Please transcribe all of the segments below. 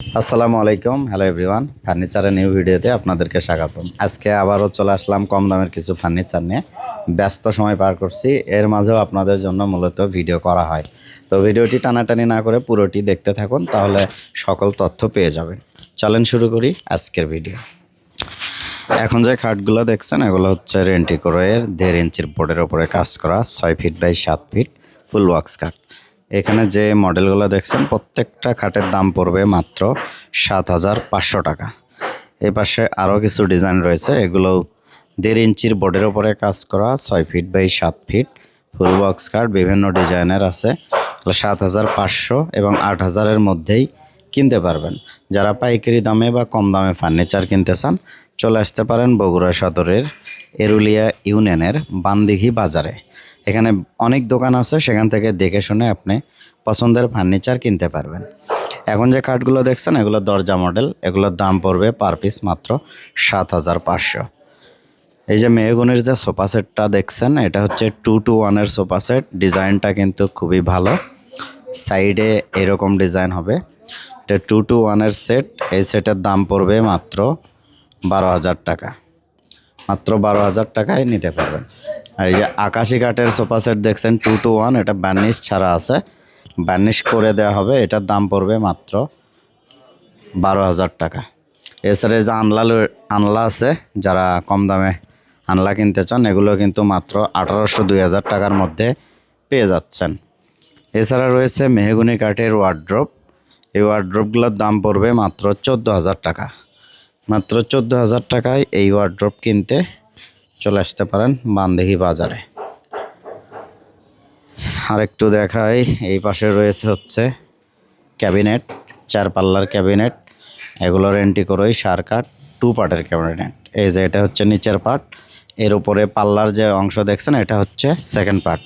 আসসালামু আলাইকুম। Hello everyone ফার্নিচারের নিউ ভিডিওতে আপনাদেরকে স্বাগতম। আজকে আবারও চলে আসলাম কম দামের কিছু ফার্নিচার নিয়ে। ব্যস্ত সময় পার করছি। এর মাঝেও আপনাদের জন্য মূলত ভিডিও করা হয়। তো ভিডিওটি টানাটানি না করে পুরোটি দেখতে থাকুন, তাহলে সকল তথ্য পেয়ে যাবেন। চলেন শুরু করি আজকের ভিডিও এখন যে খাটগুলো দেখছেন, এগুলো হচ্ছে রেন্টিকোরের দেড় ইঞ্চির বোর্ডের ওপরে কাজ করা, ছয় ফিট বাই সাত ফিট ফুল ওয়াক্স কাঠ এখানে যে মডেলগুলো দেখছেন, প্রত্যেকটা খাটের দাম পড়বে মাত্র সাত হাজার পাঁচশো টাকা। এই পাশে আরও কিছু ডিজাইন রয়েছে, এগুলো দেড় ইঞ্চির বোর্ডের ওপরে কাজ করা, ছয় ফিট বাই সাত ফিট, ফুল বক্স কাঠ, বিভিন্ন ডিজাইনের আছে। সাত হাজার পাঁচশো এবং আট হাজারের মধ্যেই কিনতে পারবেন। যারা পাইকারি দামে বা কম দামে ফার্নিচার কিনতে চান, চলে আসতে পারেন বগুড়া সদরের এরুলিয়া ইউনিয়নের বান্দিঘি বাজারে। এখানে অনেক দোকান আছে, সেখান থেকে দেখে শুনে আপনি পছন্দের ফার্নিচার কিনতে পারবেন। এখন যে কাঠগুলো দেখছেন, এগুলো দরজা মডেল এগুলোর দাম পড়বে পার পিস মাত্র সাত হাজার পাঁচশো। এই যে মেহগুনির যে সোফা সেটটা দেখছেন, এটা হচ্ছে টু টু ওয়ানের সোফা সেট ডিজাইনটা কিন্তু খুবই ভালো। সাইডে এরকম ডিজাইন হবে। এটা টু টু ওয়ানের সেট এই সেটের দাম পড়বে মাত্র বারো হাজার টাকা। মাত্র বারো হাজার টাকায় নিতে পারবেন। আর এই যে আকাশি কাঠের সোফা সেট দেখছেন টু টু ওয়ান এটা বার্নিশ ছাড়া আছে। বার্নিশ করে দেওয়া হবে, এটার দাম পড়বে মাত্র বারো হাজার টাকা। এছাড়া যে আনলা আনলা আছে, যারা কম দামে আনলা কিনতে চান, এগুলো কিন্তু মাত্র আঠারোশো দুই হাজার টাকার মধ্যে পেয়ে যাচ্ছেন। এছাড়া রয়েছে মেহগুনি কাঠের ওয়ার্ড্রপ এই ওয়ার্ড্রপগুলোর দাম পড়বে মাত্র চোদ্দ হাজার টাকা। মাত্র চোদ্দ হাজার টাকায় এই ওয়ার্ড্রপ কিনতে চলে আসতে পারেন বান্দেহি বাজারে। আর একটু দেখাই, এই পাশে রয়েছে হচ্ছে ক্যাবিনেট চার পাল্লার ক্যাবিনেট। এগুলো রেন্টি করোই সার কাঠ টু পার্টের ক্যাবিনেট। এই যে এটা হচ্ছে নিচের পার্ট এর উপরে পাল্লার যে অংশ দেখছেন, এটা হচ্ছে সেকেন্ড পার্ট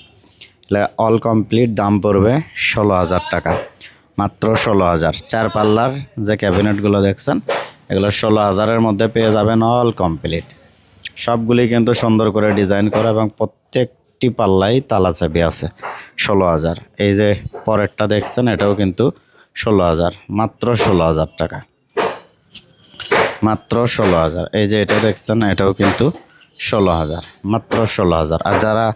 অল কমপ্লিট দাম পড়বে ষোলো হাজার টাকা, মাত্র ষোলো হাজার। চার পাল্লার যে ক্যাবিনেটগুলো দেখছেন, এগুলো ষোলো হাজারের মধ্যে পেয়ে যাবেন অল কমপ্লিট সবগুলি কিন্তু সুন্দর করে ডিজাইন করা এবং প্রত্যেকটি পাল্লাই তালা চাবি আছে, ষোলো হাজার। এই যে পরেরটা দেখছেন, এটাও কিন্তু ষোলো হাজার, মাত্র ষোলো হাজার টাকা। মাত্র ষোলো হাজার। এই যে এটা দেখছেন, এটাও কিন্তু ষোলো হাজার, মাত্র ষোলো হাজার। আর যারা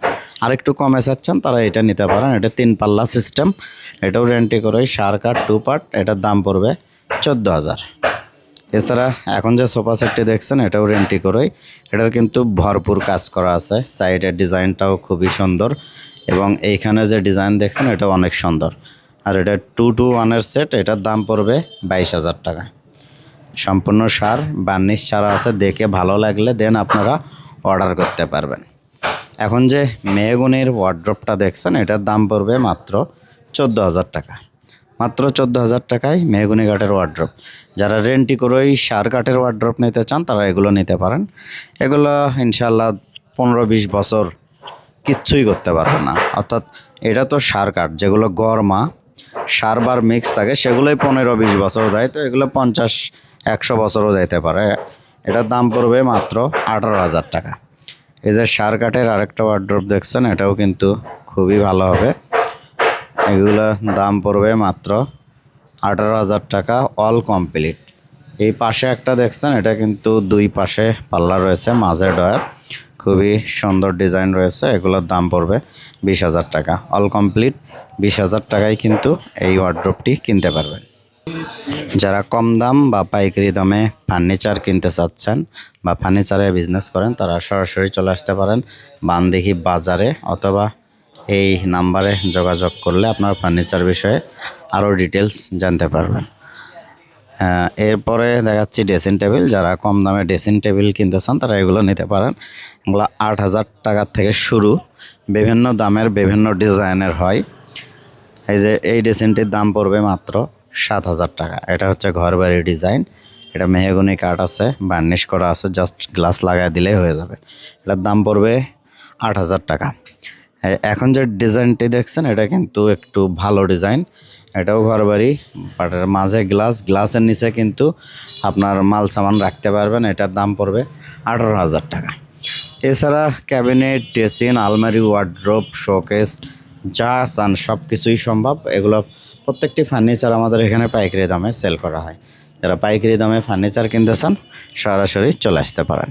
আরেকটু কমে চাচ্ছেন, তারা এটা নিতে পারেন। এটা তিন পাল্লা সিস্টেম এটাও রেন্টি করে সার কাঠ টু পার্ট এটার দাম পড়বে চোদ্দ হাজার। এছাড়া এখন যে সোফা সেটটি দেখছেন, এটাও রেন্টি করেই। এটার কিন্তু ভরপুর কাজ করা আছে। সাইডের ডিজাইনটাও খুবই সুন্দর এবং এইখানে যে ডিজাইন দেখছেন, এটাও অনেক সুন্দর। আর এটা টু টু ওয়ানের সেট এটার দাম পড়বে বাইশ হাজার টাকা। সম্পূর্ণ সার, বার্নিশ ছাড়া আছে, দেখে ভালো লাগলে দেন আপনারা অর্ডার করতে পারবেন। এখন যে মেহগুনির ওয়ার্ড্রপটা দেখছেন, এটার দাম পড়বে মাত্র চোদ্দ হাজার টাকা। মাত্র চোদ্দ হাজার টাকায় মেহগুনি কাঠের ওয়ার্ড্রপ যারা রেন্টি করেই সার কাঠের ওয়ার্ড্রপ নিতে চান, তারা এগুলো নিতে পারেন। এগুলো ইনশাল্লাহ পনেরো বিশ বছর কিচ্ছুই করতে পারবে না। অর্থাৎ এটা তো সার কাঠ যেগুলো গরমা, সার বার মিক্স থাকে, সেগুলোই পনেরো বিশ বছর যায়, তো এগুলো পঞ্চাশ একশো বছরও যাইতে পারে। এটার দাম পড়বে মাত্র আঠারো হাজার টাকা। এই যে সার কাঠের আরেকটা ওয়ার্ড্রপ দেখছেন, এটাও কিন্তু খুবই ভালো হবে। এগুলো দাম পড়বে মাত্র আঠারো হাজার টাকা অল কমপ্লিট এই পাশে একটা দেখছেন, এটা কিন্তু দুই পাশে পাল্লা রয়েছে, মাঝে ডয়ার। খুবই সুন্দর ডিজাইন রয়েছে, এগুলোর দাম পড়বে বিশ হাজার টাকা। অল কমপ্লিট বিশ হাজার টাকায় কিন্তু এই ওয়ার্ড্রপটি কিনতে পারবেন। যারা কম দাম বা পাইকারি দামে ফার্নিচার কিনতে চাচ্ছেন বা ফার্নিচারে বিজনেস করেন, তারা সরাসরি চলে আসতে পারেন বানদিঘি বাজারে অথবা এই নাম্বারে যোগাযোগ করলে আপনার ফার্নিচার বিষয়ে আরও ডিটেলস জানতে পারবেন। এরপরে দেখাচ্ছি ড্রেসিং টেবিল যারা কম দামে ড্রেসিং টেবিল কিনতে চান, তারা এগুলো নিতে পারেন। এগুলো আট হাজার টাকার থেকে শুরু। বিভিন্ন দামের, বিভিন্ন ডিজাইনের হয়। এই যে, এই ড্রেসিংটির দাম পড়বে মাত্র সাত হাজার টাকা। এটা হচ্ছে ঘর বাড়ির ডিজাইন এটা মেহগুনি কাঠ আছে বার্নিশ করা আছে জাস্ট গ্লাস লাগাই দিলেই হয়ে যাবে। এটার দাম পড়বে আট হাজার টাকা। এখন যে ডিজাইনটি দেখছেন, এটা কিন্তু একটু ভালো ডিজাইন এটাও ঘর বাড়ি মাঝে গ্লাস গ্লাসের নিচে কিন্তু আপনার মাল সামান রাখতে পারবেন, এটার দাম পড়বে আঠারো হাজার টাকা। এছাড়া ক্যাবিনেট ড্রেসিং আলমারি ওয়ার্ড্রোপ শোকেস যা চান সব কিছুই সম্ভব। এগুলো প্রত্যেকটি ফার্নিচার আমাদের এখানে পাইকারি দামে সেল করা হয়। যারা পাইকারি দামে ফার্নিচার কিনতে চান, সরাসরি চলে আসতে পারেন।